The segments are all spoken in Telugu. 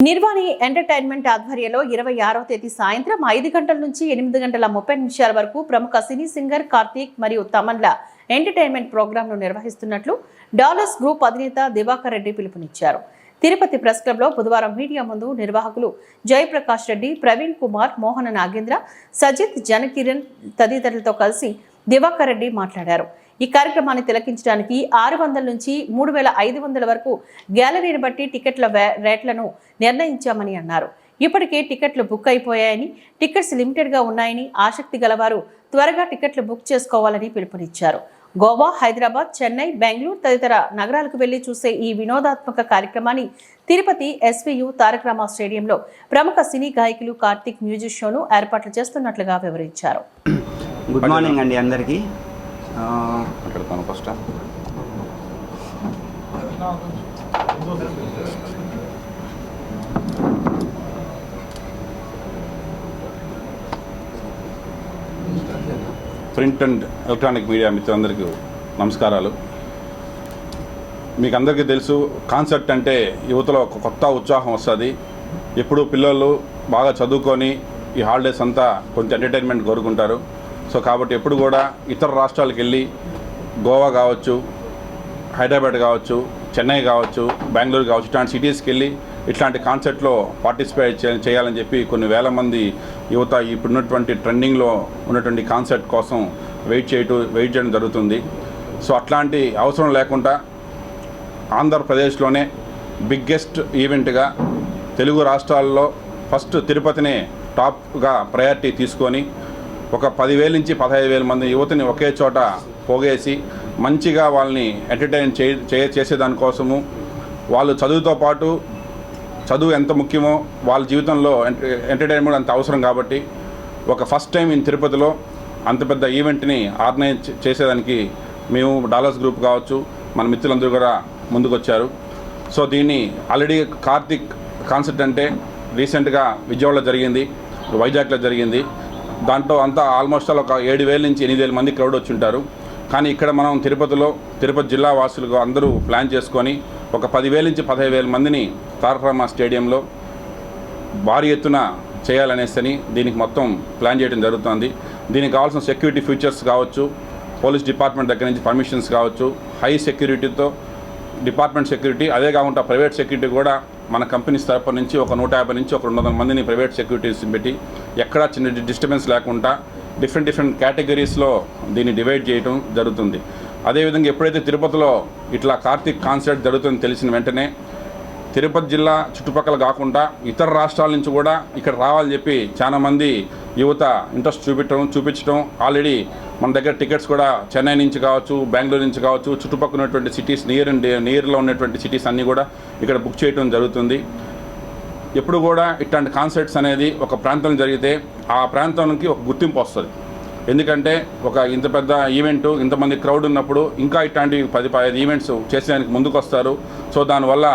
నిర్వాణి ఎంటర్టైన్మెంట్ ఆధ్వర్యంలో ఇరవై ఆరో తేదీ సాయంత్రం ఐదు గంటల నుంచి ఎనిమిది గంటల ముప్పై నిమిషాల వరకు ప్రముఖ సినీ సింగర్ కార్తీక్ మరియు తమన్ల ఎంటర్టైన్మెంట్ ప్రోగ్రాంను నిర్వహిస్తున్నట్లు డాలర్స్ గ్రూప్ అధినేత దివాకర్ రెడ్డి పిలుపునిచ్చారు. తిరుపతి ప్రెస్ క్లబ్లో బుధవారం మీడియా ముందు నిర్వాహకులు జయప్రకాష్ రెడ్డి ప్రవీణ్ కుమార్ మోహన నాగేంద్ర సజిత్ జనకిరణ్ తదితరులతో కలిసి దివాకర్ రెడ్డి మాట్లాడారు. ఈ కార్యక్రమాన్ని తిలకించడానికి ఆరు వందల నుంచి మూడు వేల ఐదు వందల వరకు గ్యాలరీని బట్టి టికెట్ల రేట్లను నిర్ణయించామని అన్నారు. ఇప్పటికే టికెట్లు బుక్ అయిపోయాయని టికెట్స్ లిమిటెడ్గా ఉన్నాయని ఆసక్తి గలవారు త్వరగా టికెట్లు బుక్ చేసుకోవాలని పిలుపునిచ్చారు. గోవా హైదరాబాద్ చెన్నై బెంగళూరు తదితర నగరాలకు వెళ్ళి చూసే ఈ వినోదాత్మక కార్యక్రమాన్ని తిరుపతి ఎస్వియు తారక రామా స్టేడియంలో ప్రముఖ సినీ గాయకులు కార్తీక్ మ్యూజిక్ షోను ఏర్పాట్లు చేస్తున్నట్లుగా వివరించారు. గుడ్ మార్నింగ్ అండి అందరికీ. మాట్లాడతాను first print and electronic media మిత్రులందరికీ నమస్కారాలు. మీకు అందరికీ తెలుసు కాన్సెప్ట్ అంటే యువతలో ఒక కొత్త ఉత్సాహం వస్తుంది. ఎప్పుడు పిల్లలు బాగా చదువుకొని ఈ హాలిడేస్ అంతా కొంచెం ఎంటర్టైన్మెంట్ కోరుకుంటారు. సో కాబట్టి ఎప్పుడు కూడా ఇతర రాష్ట్రాలకు వెళ్ళి గోవా కావచ్చు హైదరాబాద్ కావచ్చు చెన్నై కావచ్చు బెంగళూరు కావచ్చు ఇట్లాంటి సిటీస్కి వెళ్ళి ఇట్లాంటి కాన్సెప్ట్లో పార్టిసిపేట్ చేయాలని చెప్పి కొన్ని వేల మంది యువత ఇప్పుడున్నటువంటి ట్రెండింగ్లో ఉన్నటువంటి కాన్సెప్ట్ కోసం వెయిట్ చేయటం వెయిట్ చేయడం జరుగుతుంది. సో అట్లాంటి అవసరం లేకుండా ఆంధ్రప్రదేశ్లోనే బిగ్గెస్ట్ ఈవెంట్గా తెలుగు రాష్ట్రాల్లో ఫస్ట్ తిరుపతినే టాప్గా ప్రయారిటీ తీసుకొని ఒక పదివేల నుంచి పదహైదు వేల మంది యువతిని ఒకే చోట పోగేసి మంచిగా వాళ్ళని ఎంటర్టైన్ చే చేసేదానికోసము వాళ్ళు చదువుతో పాటు చదువు ఎంత ముఖ్యమో వాళ్ళ జీవితంలో ఎంటర్టైన్మెంట్ అంత అవసరం కాబట్టి ఒక ఫస్ట్ టైం ఇన్ తిరుపతిలో అంత పెద్ద ఈవెంట్ని ఆర్గనైజ్ చేసేదానికి మేము డాలర్స్ గ్రూప్ కావచ్చు మన మిత్రులందరూ కూడా ముందుకొచ్చారు. సో దీన్ని ఆల్రెడీ కార్తిక్ కాన్సెప్ట్ అంటే రీసెంట్గా విజయవాడలో జరిగింది వైజాగ్లో జరిగింది. దాంట్లో అంతా ఆల్మోస్ట్ ఆల్ ఒక ఏడు వేల నుంచి ఎనిమిది వేల మంది క్రౌడ్ వచ్చి ఉంటారు కానీ ఇక్కడ మనం తిరుపతిలో తిరుపతి జిల్లా వాసులకు అందరూ ప్లాన్ చేసుకొని ఒక పదివేల నుంచి పదహైదు వేల మందిని తారకరామ స్టేడియంలో భారీ ఎత్తున చేయాలనేసని దీనికి మొత్తం ప్లాన్ చేయడం జరుగుతుంది. దీనికి కావాల్సిన సెక్యూరిటీ ఫీచర్స్ కావచ్చు పోలీస్ డిపార్ట్మెంట్ దగ్గర నుంచి పర్మిషన్స్ కావచ్చు హై సెక్యూరిటీతో డిపార్ట్మెంట్ సెక్యూరిటీ అదే కాకుండా ప్రైవేట్ సెక్యూరిటీ కూడా మన కంపెనీస్ తరపు నుంచి ఒక నూట యాభై నుంచి ఒక రెండు వందల మందిని ప్రైవేట్ సెక్యూరిటీస్ పెట్టి ఎక్కడా చిన్న డిస్టర్బెన్స్ లేకుండా డిఫరెంట్ డిఫరెంట్ కేటగిరీస్లో దీన్ని డివైడ్ చేయడం జరుగుతుంది. అదేవిధంగా ఎప్పుడైతే తిరుపతిలో ఇట్లా కార్తీక్ కాన్సర్ట్ జరుగుతుందని తెలిసిన వెంటనే తిరుపతి జిల్లా చుట్టుపక్కల కాకుండా ఇతర రాష్ట్రాల నుంచి కూడా ఇక్కడ రావాలని చెప్పి చాలామంది యువత ఇంట్రెస్ట్ చూపించడం చూపించడం ఆల్రెడీ మన దగ్గర టికెట్స్ కూడా చెన్నై నుంచి కావచ్చు బెంగళూరు నుంచి కావచ్చు చుట్టుపక్కల ఉన్నటువంటి సిటీస్ నియర్ అండ్ నియర్లో ఉన్నటువంటి సిటీస్ అన్నీ కూడా ఇక్కడ బుక్ చేయడం జరుగుతుంది. ఎప్పుడు కూడా ఇట్లాంటి కాన్సర్ట్స్ అనేది ఒక ప్రాంతం జరిగితే ఆ ప్రాంతానికి ఒక గుర్తింపు వస్తుంది. ఎందుకంటే ఒక ఇంత పెద్ద ఈవెంట్ ఇంతమంది క్రౌడ్ ఉన్నప్పుడు ఇంకా ఇట్లాంటి పది పదిహేను ఈవెంట్స్ చేసేదానికి ముందుకు వస్తారు సో దానివల్ల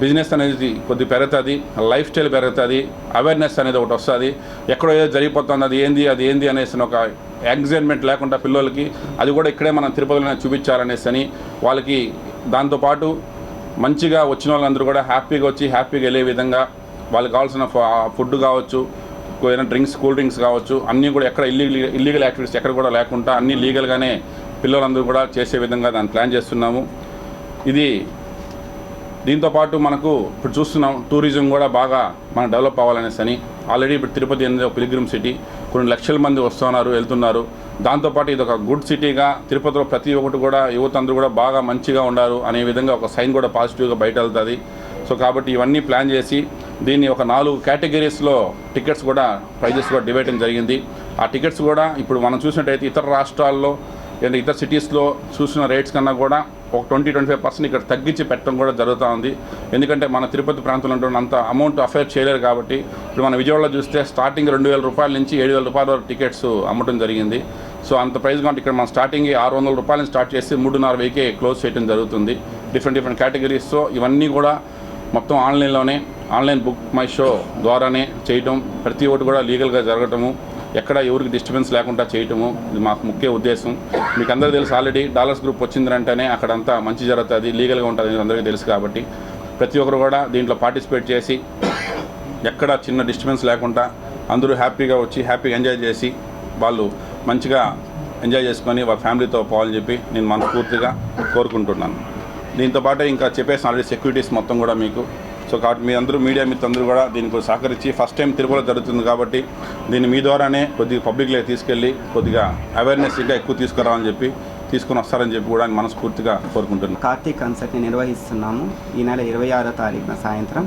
బిజినెస్ అనేది కొద్ది పెరుగుతుంది లైఫ్ స్టైల్ పెరుగుతుంది అవేర్నెస్ అనేది ఒకటి వస్తుంది. ఎక్కడో ఏదో జరిగిపోతుంది అది ఏంది అది ఏంది అనేసి ఒక ఎగ్జైట్మెంట్ లేకుండా పిల్లలకి అది కూడా ఇక్కడే మనం తిరుపతిలోనే చూపించాలనేసి అని వాళ్ళకి దాంతోపాటు మంచిగా వచ్చిన వాళ్ళందరూ కూడా హ్యాపీగా వచ్చి హ్యాపీగా వెళ్ళే విధంగా వాళ్ళకి కావాల్సిన ఫుడ్ కావచ్చు ఏదైనా డ్రింక్స్ కూల్ డ్రింక్స్ కావచ్చు అన్నీ కూడా ఎక్కడ ఇల్లీగల్ ఇల్లీగల్ యాక్టివిటీస్ ఎక్కడ కూడా లేకుండా అన్నీ లీగల్గానే పిల్లలందరూ కూడా చేసే విధంగా దాన్ని ప్లాన్ చేస్తున్నాము. ఇది దీంతోపాటు మనకు ఇప్పుడు చూస్తున్నాం టూరిజం కూడా బాగా మనం డెవలప్ అవ్వాలనేసి అని. ఆల్రెడీ ఇప్పుడు తిరుపతి అనేది ఒక పిలిగ్రిమ్ సిటీ కొన్ని లక్షల మంది వస్తున్నారు వెళ్తున్నారు. దాంతోపాటు ఇది ఒక గుడ్ సిటీగా తిరుపతిలో ప్రతి ఒక్కటి కూడా యువత అందరూ కూడా బాగా మంచిగా ఉన్నారు అనే విధంగా ఒక సైన్ కూడా పాజిటివ్గా బయట వెళ్తుంది. సో కాబట్టి ఇవన్నీ ప్లాన్ చేసి దీన్ని ఒక నాలుగు కేటగిరీస్లో టికెట్స్ కూడా ప్రైజెస్ కూడా డివైడ్ జరిగింది. ఆ టికెట్స్ కూడా ఇప్పుడు మనం చూసినట్టయితే ఇతర రాష్ట్రాల్లో లేదా ఇతర సిటీస్లో చూసిన రేట్స్ కన్నా కూడా ఒక ట్వంటీ ట్వంటీ ఫైవ్ పర్సెంట్ ఇక్కడ తగ్గించి పెట్టడం కూడా జరుగుతూ ఉంది. ఎందుకంటే మన తిరుపతి ప్రాంతంలో ఉంటున్న అంత అమౌంట్ అఫేర్ చేయలేరు కాబట్టి ఇప్పుడు మన విజయవాడలో చూస్తే స్టార్టింగ్ రెండు వేల రూపాయల నుంచి ఏడు వేల రూపాయల వరకు టికెట్స్ అమ్మటం జరిగింది. సో అంత ప్రైస్ కాబట్టి ఇక్కడ మనం స్టార్టింగ్ ఆరు వందల రూపాయల నుంచి స్టార్ట్ చేసి మూడున్నర వెయ్యికే క్లోజ్ చేయడం జరుగుతుంది. డిఫరెంట్ డిఫరెంట్ కేటగిరీస్తో ఇవన్నీ కూడా మొత్తం ఆన్లైన్లోనే ఆన్లైన్ బుక్ మై షో ద్వారానే చేయటం ప్రతి ఒక్కటి కూడా లీగల్గా జరగటము ఎక్కడ ఎవరికి డిస్టర్బెన్స్ లేకుండా చేయటము ఇది మాకు ముఖ్య ఉద్దేశం. మీకు అందరికీ తెలుసు ఆల్రెడీ డాలర్స్ గ్రూప్ వచ్చిందంటేనే అక్కడంతా మంచి జరుగుతుంది లీగల్గా ఉంటుంది అందరికీ తెలుసు కాబట్టి. ప్రతి ఒక్కరు కూడా దీంట్లో పార్టిసిపేట్ చేసి ఎక్కడ చిన్న డిస్టర్బెన్స్ లేకుండా అందరూ హ్యాపీగా వచ్చి హ్యాపీగా ఎంజాయ్ చేసి వాళ్ళు మంచిగా ఎంజాయ్ చేసుకొని వాళ్ళ ఫ్యామిలీతో పోవాలని చెప్పి నేను మనస్ఫూర్తిగా కోరుకుంటున్నాను. దీంతో పాటు ఇంకా చెప్పేసి ఆల్రెడీ సెక్యూరిటీస్ మొత్తం కూడా మీకు సో కాబట్టి మీ అందరూ మీడియా మిత్రులందరూ కూడా దీనికి సహకరించి ఫస్ట్ టైం తిరుపతిలో జరుగుతుంది కాబట్టి దీన్ని మీ ద్వారానే కొద్దిగా పబ్లిక్లో తీసుకెళ్ళి కొద్దిగా అవేర్నెస్ ఇంకా ఎక్కువ తీసుకురావాలని చెప్పి తీసుకుని వస్తారని చెప్పి కూడా మనస్ఫూర్తిగా కోరుకుంటున్నాను కార్తీక్ కన్సర్ట్ని నిర్వహిస్తున్నాము. ఈ నెల ఇరవై ఆరో తారీఖున సాయంత్రం.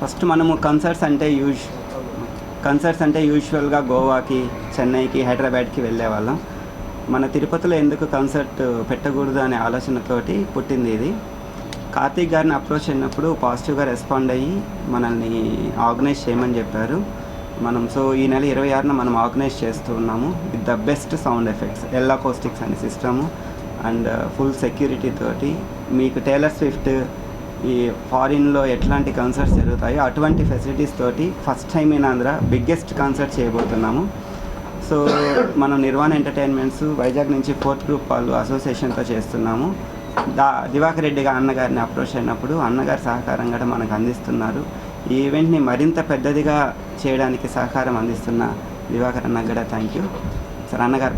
ఫస్ట్ మనము కన్సర్ట్స్ అంటే యూజ్ కన్సర్ట్స్ అంటే యూజువల్గా గోవాకి చెన్నైకి హైదరాబాద్కి వెళ్ళేవాళ్ళం మన తిరుపతిలో ఎందుకు కన్సర్ట్ పెట్టకూడదు అనే ఆలోచనతోటి పుట్టింది ఇది. కార్తీక్ గారిని అప్రోచ్ అయినప్పుడు పాజిటివ్గా రెస్పాండ్ అయ్యి మనల్ని ఆర్గనైజ్ చేయమని చెప్పారు. మనం సో ఈ నెల ఇరవై ఆరున మనం ఆర్గనైజ్ చేస్తూ ఉన్నాము. With the best sound effects L acoustics అనే సిస్టము అండ్ ఫుల్ సెక్యూరిటీ తోటి మీకు టేలర్ స్విఫ్ట్ ఈ ఫారిన్లో ఎట్లాంటి కన్సర్ట్స్ జరుగుతాయో అటువంటి ఫెసిలిటీస్ తోటి first time in Andhra biggest concert చేయబోతున్నాము. సో మనం నిర్వాణ ఎంటర్టైన్మెంట్స్ వైజాగ్ నుంచి ఫోర్త్ గ్రూప్ వాళ్ళు అసోసియేషన్తో చేస్తున్నాము. దా దివాకర్ రెడ్డి గారు అన్నగారిని అప్రోచ్ అయినప్పుడు అన్నగారి సహకారం కూడా మనకు అందిస్తున్నారు. ఈ ఈవెంట్ని మరింత పెద్దదిగా చేయడానికి సహకారం అందిస్తున్న దివాకర్ అన్న కూడా థ్యాంక్ యూ. సార్ అన్నగారు